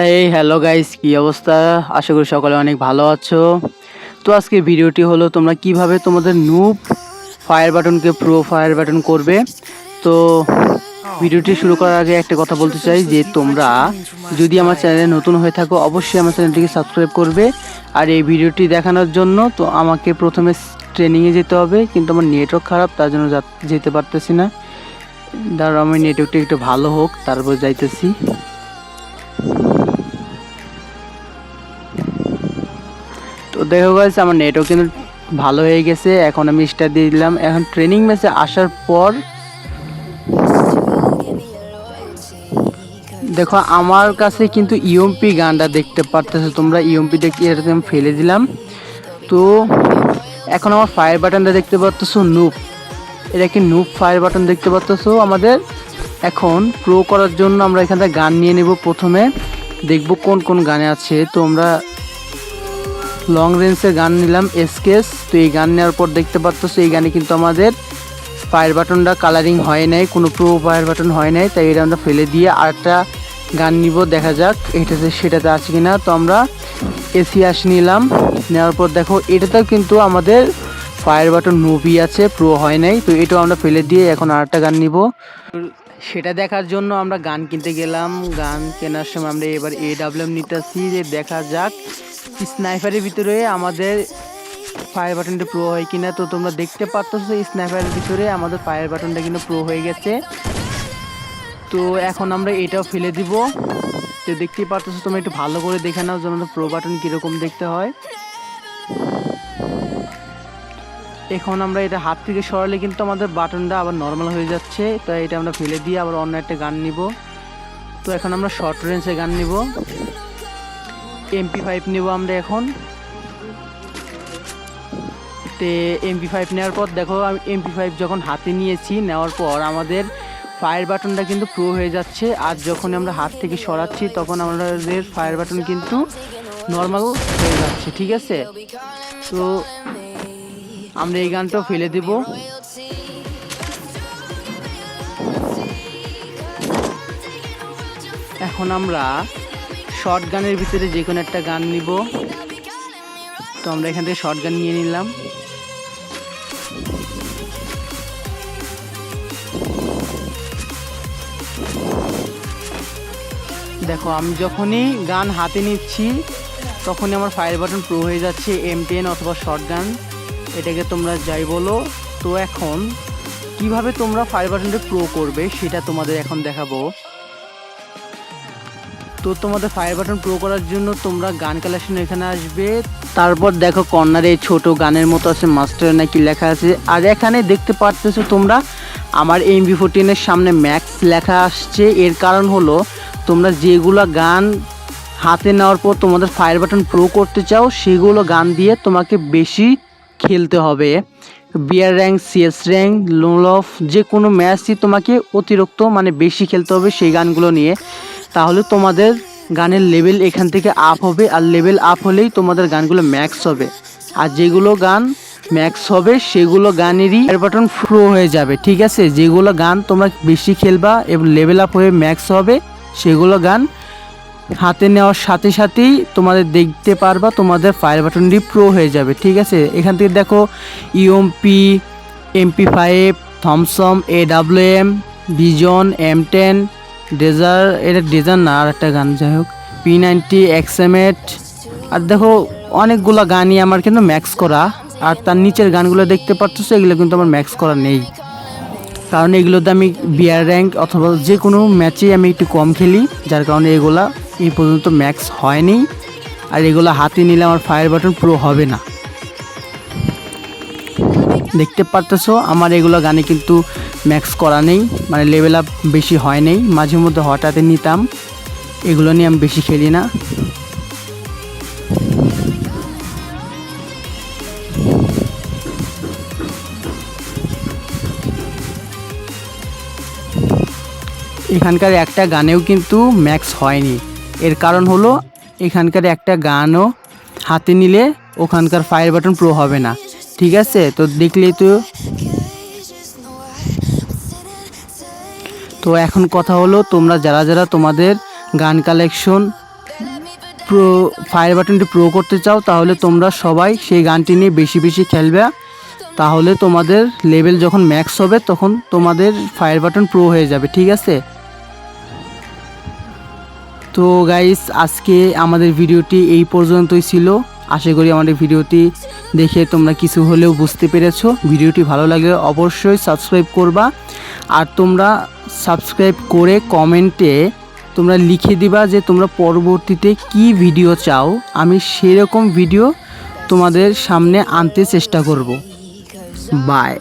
এই hello guys কি অবস্থা? আশা করি সকলে অনেক ভালো আছো। তো আজকে ভিডিওটি হলো তোমরা কীভাবে তোমাদের নুব ফায়ার বাটনকে প্রো ফায়ার বাটন করবে। তো ভিডিওটি শুরু করার আগে একটা কথা বলতে চাই যে তোমরা যদি আমার চ্যানেলে নতুন হয়ে থাকো, অবশ্যই আমার চ্যানেলটিকে সাবস্ক্রাইব করবে। আর এই ভিডিওটি দেখানোর জন্য তো আমাকে প্রথমে ট্রেনিংয়ে যেতে হবে, কিন্তু আমার নেটওয়ার্ক খারাপ, তার জন্য যেতে পারতেছি না। দাঁড়াও আমি নেটওয়ার্কটা একটু ভালো হোক, তারপর যাইতেছি। তো দেখো গাইস আমার নেটও কিন্তু ভালো হয়ে গেছে। এখন আমি স্টার দিয়ে দিলাম। এখন ট্রেনিং ম্যাচে আসার পর দেখো, আমার কাছে কিন্তু ইউএমপি গানটা দেখতে পারতেছো তোমরা। ইউএমপি দেখতে এটা আমি ফেলে দিলাম। তো এখন আমার ফায়ার বাটনটা দেখতে পারতেছো নুপ এটা কি নুপ ফায়ার বাটন দেখতে পারতেছো আমাদের? এখন প্রো করার জন্য আমরা এখান থেকে গান নিয়ে নেব প্রথমে। দেখব কোন কোন গানে আছে। তো আমরা লং রেঞ্জের গান নিলাম এসকেস তো এই গান নেওয়ার পর দেখতে পাচ্ছ এই গানে কিন্তু আমাদের ফায়ার বাটনটা কালারিং হয় নাই, কোনো প্রো ফায়ার বাটন হয় নাই, তাই এটা আমরা ফেলে দিয়ে আরেকটা গান নিব, দেখা যাক এটাতে সেটাতে আছে কিনা। তো আমরা এসি আস নিলাম, নেওয়ার পর দেখো, এটাতেও কিন্তু আমাদের ফায়ার বাটন মুভি আছে প্রো হয় নাই, তো এটাও আমরা ফেলে দিয়ে এখন আরেকটা গান নিব। সেটা দেখার জন্য আমরা গান কিনতে গেলাম, গান কেনার সময় আমরা এবার এ ডাব্লিউ নিতেছি, যে দেখা যাক স্নাইপারের ভিতরে আমাদের ফায়ার বাটনটা প্রো হয় কিনা তো তোমরা দেখতে পাচ্ছ স্নাইপারের ভিতরে আমাদের ফায়ার বাটনটা কিন্তু প্রো হয়ে গেছে। তো এখন আমরা এটাও ফেলে দিব। তো দেখতেই পাচ্ছ তোমরা একটু ভালো করে দেখে নাও যেন প্রো বাটন কীরকম দেখতে হয়। এখন আমরা এটা হাত থেকে সরালে কিন্তু আমাদের বাটনটা আবার নর্মাল হয়ে যাচ্ছে। তো এটা আমরা ফেলে দিয়ে আবার অন্য একটা গান নিব। তো এখন আমরা শর্ট রেঞ্জে গান নিব। এমপি ফাইভ নেব আমরা এখন। তে এমপি ফাইভ নেওয়ার পর দেখো, আমি এমপি ফাইভ যখন হাতে নিয়েছি, নেওয়ার পর আমাদের ফায়ার বাটনটা কিন্তু প্রো হয়ে যাচ্ছে। আর যখন আমরা হাত থেকে সরাচ্ছি, তখন আমাদের ফায়ার বাটন কিন্তু নর্মাল হয়ে যাচ্ছে, ঠিক আছে? তো আমরা এই গানটাও ফেলে দেব। এখন আমরা শর্ট গানের ভিতরে যে কোনো একটা গান নিব। তো আমরা এখান থেকে শর্ট গান নিয়ে নিলাম। দেখো, আমি যখনই গান হাতে নিচ্ছি, তখনই আমার ফায়ার বাটন প্রো হয়ে যাচ্ছে এম টেন অথবা শর্ট গান। এটাকে তোমরা যাই বলো, তো এখন কীভাবে তোমরা ফায়ার বাটনটা প্রো করবে, সেটা তোমাদের এখন দেখাবো। তো তোমাদের ফায়ার বাটন প্রো করার জন্য তোমরা গান কালেকশন এখানে আসবে। তারপর দেখো কর্নারে ছোট গানের মতো আছে মাস্টার নাকি লেখা আছে। আর এখানে দেখতে পারতেছো তোমরা, আমার এম এমবি ফোরটিনের সামনে ম্যাক্স লেখা আসছে। এর কারণ হলো, তোমরা যেগুলো গান হাতে নেওয়ার পর তোমাদের ফায়ার বাটন প্রো করতে চাও, সেগুলো গান দিয়ে তোমাকে বেশি খেলতে হবে। বিয়ার র্যাঙ্ক সিএস র্যাঙ্ক লোল অফ যে কোনো ম্যাচই তোমাকে অতিরিক্ত মানে বেশি খেলতে হবে সেই গানগুলো নিয়ে। তাহলে তোমাদের গানের লেভেল এখান থেকে আপ হবে, আর লেভেল আপ হলেই তোমাদের গানগুলো ম্যাক্স হবে। আর যেগুলো গান ম্যাক্স হবে, সেগুলো গানেরই বাটন প্রো হয়ে যাবে, ঠিক আছে? যেগুলো গান তোমরা বেশি খেলবা এবং লেভেল আপ হয়ে ম্যাক্স হবে, সেগুলো গান হাতে নেওয়ার সাথে সাথেই তোমাদের দেখতে পারবা, তোমাদের ফায়ার বাটনটি প্রো হয়ে যাবে, ঠিক আছে? এখান থেকে দেখো UMP MP five Thompson A M Bijan M ten ডেজার এটা ডেজার না, আর একটা গান, যাই হোক। পি নাইনটি এক্সএমএট আর দেখো, অনেকগুলো গানই আমার কিন্তু ম্যাক্স করা। আর তার নিচের গানগুলো দেখতে পাচ্ছ এগুলো কিন্তু আমার ম্যাক্স করা নেই। কারণ এগুলোতে আমি বিয়ার র্যাঙ্ক অথবা যে কোনো ম্যাচে আমি একটু কম খেলি, যার কারণে এগুলা এই পর্যন্ত ম্যাক্স হয়নি। আর এগুলো হাতে নিলে আমার ফায়ার বাটন পুরো হবে না। দেখতে পারতেছো, আমার এগুলো গানে কিন্তু ম্যাক্স করা নেই মানে লেভেল আপ বেশি হয় নেই। মাঝে মধ্যে হঠাৎ নিতাম, এগুলো নিয়ে আমি বেশি খেলি না। এখানকার একটা গানেও কিন্তু ম্যাক্স হয়নি। এর কারণ হলো, এখানকার একটা গানও হাতে নিলে ওখানকার ফায়ার বাটন প্রো হবে না। ঠিক আছে? তো দেখলেই তো তো এখন কথা হলো, তোমরা যারা যারা তোমাদের গান কালেকশন প্রো ফায়ার বাটনটি প্রো করতে চাও, তাহলে তোমরা সবাই সেই গানটি নিয়ে বেশি বেশি খেলবে। তাহলে তোমাদের লেভেল যখন ম্যাক্স হবে, তখন তোমাদের ফায়ার বাটন প্রো হয়ে যাবে, ঠিক আছে? তো গাইস আজকে আমাদের ভিডিওটি এই পর্যন্তই ছিল। আশা করি আমাদের ভিডিওটি দেখে তোমরা কিছু হলেও বুঝতে পেরেছ। ভিডিওটি ভালো লাগলে অবশ্যই সাবস্ক্রাইব করবা। আর তোমরা সাবস্ক্রাইব করে কমেন্টে তোমরা লিখে দিবা যে তোমরা পরবর্তীতে কি ভিডিও চাও। আমি সেরকম ভিডিও তোমাদের সামনে আনতে চেষ্টা করব। বাই